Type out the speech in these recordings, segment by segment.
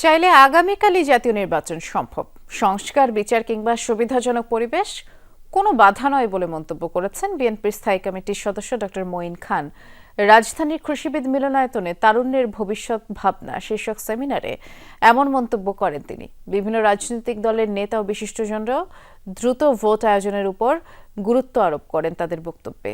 চাইলে আগামীকালই জাতীয় নির্বাচন সম্ভব। সংস্কার, বিচার কিংবা সুবিধাজনক পরিবেশ কোনো বাধা নয় বলে মন্তব্য করেছেন বিএনপির স্থায়ী কমিটির সদস্য ডক্টর মঈন খান। রাজধানীর কৃষিবিদ মিলনায়তনে তারুণ্যের ভবিষ্যৎ ভাবনা শীর্ষক সেমিনারে এমন মন্তব্য করেন তিনি। বিভিন্ন রাজনৈতিক দলের নেতা ও বিশিষ্টজনরাও দ্রুত ভোট আয়োজনের উপর গুরুত্ব আরোপ করেন তাদের বক্তব্যে।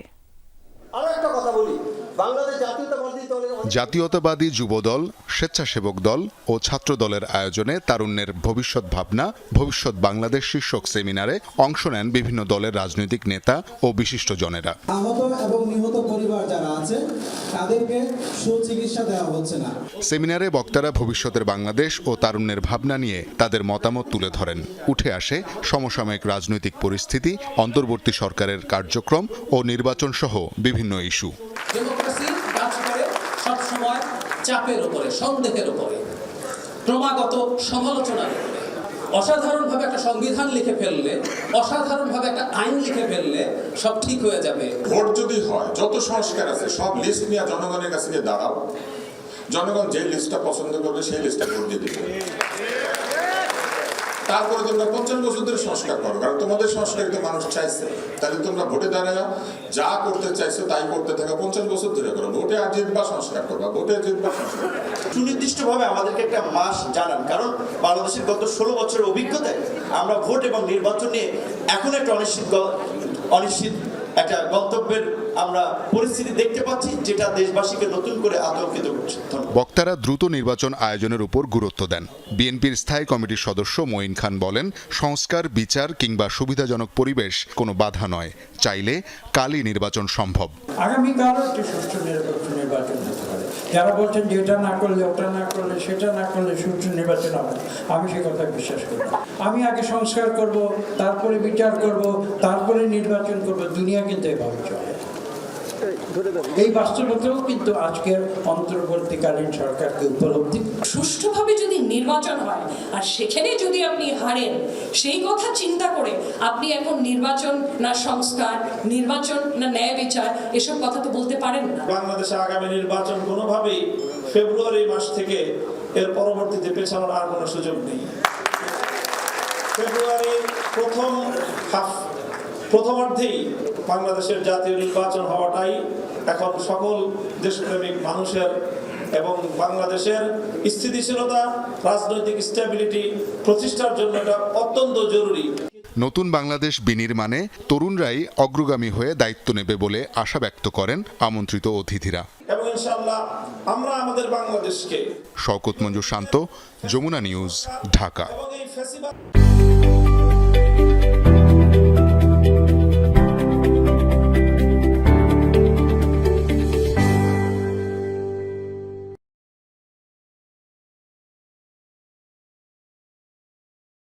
জাতীয়তাবাদী যুবদল স্বেচ্ছাসেবক দল ও ছাত্র দলের আয়োজনে তারুণ্যের ভবিষ্যৎ ভাবনা ভবিষ্যৎ বাংলাদেশ শীর্ষক সেমিনারে অংশ নেন বিভিন্ন দলের রাজনৈতিক নেতা ও বিশিষ্টজনেরা। আহত এবং নিহত পরিবার যারা আছে তাদেরকে সুচিকিৎসা দেওয়া হচ্ছে না। সেমিনারে বক্তারা ভবিষ্যতের বাংলাদেশ ও তারুণ্যের ভাবনা নিয়ে তাদের মতামত তুলে ধরেন। উঠে আসে সমসাময়িক রাজনৈতিক পরিস্থিতি অন্তর্বর্তী সরকারের কার্যক্রম ও নির্বাচন সহ বিভিন্ন ইস্যু। সবসময় চাপের উপরে, সন্দেহের উপরে, ক্রমাগত সমালোচনার উপরে। অসাধারণভাবে একটা সংবিধান লিখে ফেললে, অসাধারণভাবে একটা আইন লিখে ফেললে সব ঠিক হয়ে যাবে। ভোট যদি হয়, যত সংস্কার আছে, সব লিস্ট নিয়ে জনগণের কাছে দাঁড়াও। জনগণ যে লিস্টটা পছন্দ করবে, সেই লিস্টটা ভোট দিয়ে দিবে। তারপরে তোমরা পঞ্চাশ বছর ধরে সংস্কার করো। কারণ তোমাদের সংস্কার তো মানুষ চাইছে। তাহলে তোমরা ভোটে দাঁড়ায় যা করতে চাইছো তাই করতে থাকো। পঞ্চাশ বছর ধরে করো। ভোটে আর জিতবা সংস্কার করবা। ভোটে জিতবা সংস্কার সুনির্দিষ্ট সুনির্দিষ্টভাবে আমাদেরকে একটা মাস জানান। কারণ বাংলাদেশের গত ষোলো বছরের অভিজ্ঞতায় আমরা ভোট এবং নির্বাচন নিয়ে এখন একটা অনিশ্চিত অনিশ্চিত একটা গন্তব্যের আমরা পরিস্থিতি দেখতে পাচ্ছি যেটা দেশবাসীকে নতুন করে আতঙ্কিত করছে। বক্তারা দ্রুত নির্বাচন আয়োজনের উপর গুরুত্ব দেন। বিএনপির স্থায়ী কমিটির সদস্য মঈন খান বলেন সংস্কার বিচার কিংবা সুবিধাজনক পরিবেশ কোনো বাধা নয়। চাইলে কালই নির্বাচন সম্ভব। আগামীকাল একটি সুষ্ঠু নির্বাচন যারা বলছেন যে এটা না করলে, ওটা না করলে, সেটা না করলে সুষ্ঠু নির্বাচন হবে আমি সে কথা বিশ্বাস করি আমি আগে সংস্কার করব, তারপরে বিচার করব, তারপরে নির্বাচন করব, দুনিয়া কিন্তু এভাবে চলে এই বাস্তবতাও কিন্তু আজকের অন্তর্বর্তীকালীন সরকারকে উপলব্ধি। সুষ্ঠুভাবে যদি নির্বাচন হয় আর সেখানে যদি আপনি হারেন সেই কথা চিন্তা করে আপনি এখন নির্বাচন না সংস্কার নির্বাচন না ন্যায় বিচার এসব কথা তো বলতে পারেন না। বাংলাদেশে আগামী নির্বাচন কোনোভাবেই ফেব্রুয়ারি মাস থেকে এর পরবর্তীতে পেছানোর আর কোনো সুযোগ নেই। ফেব্রুয়ারি প্রথম হাফ প্রথমার্ধেই বাংলাদেশের জাতীয় নির্বাচন হওয়াটাই এখন সকল দেশপ্রেমিক মানুষের এবং বাংলাদেশের স্থিতিশীলতা রাজনৈতিক স্টেবিলিটি প্রতিষ্ঠার জন্য এটা অত্যন্ত জরুরি। নতুন বাংলাদেশ বিনির্মাণে তরুণরাই অগ্রগামী হয়ে দায়িত্ব নেবে বলে আশা ব্যক্ত করেন আমন্ত্রিত অতিথিরা। এবং ইনশাআল্লাহ আমরা আমাদের বাংলাদেশকে শওকত মঞ্জুর শান্ত যমুনা নিউজ ঢাকা।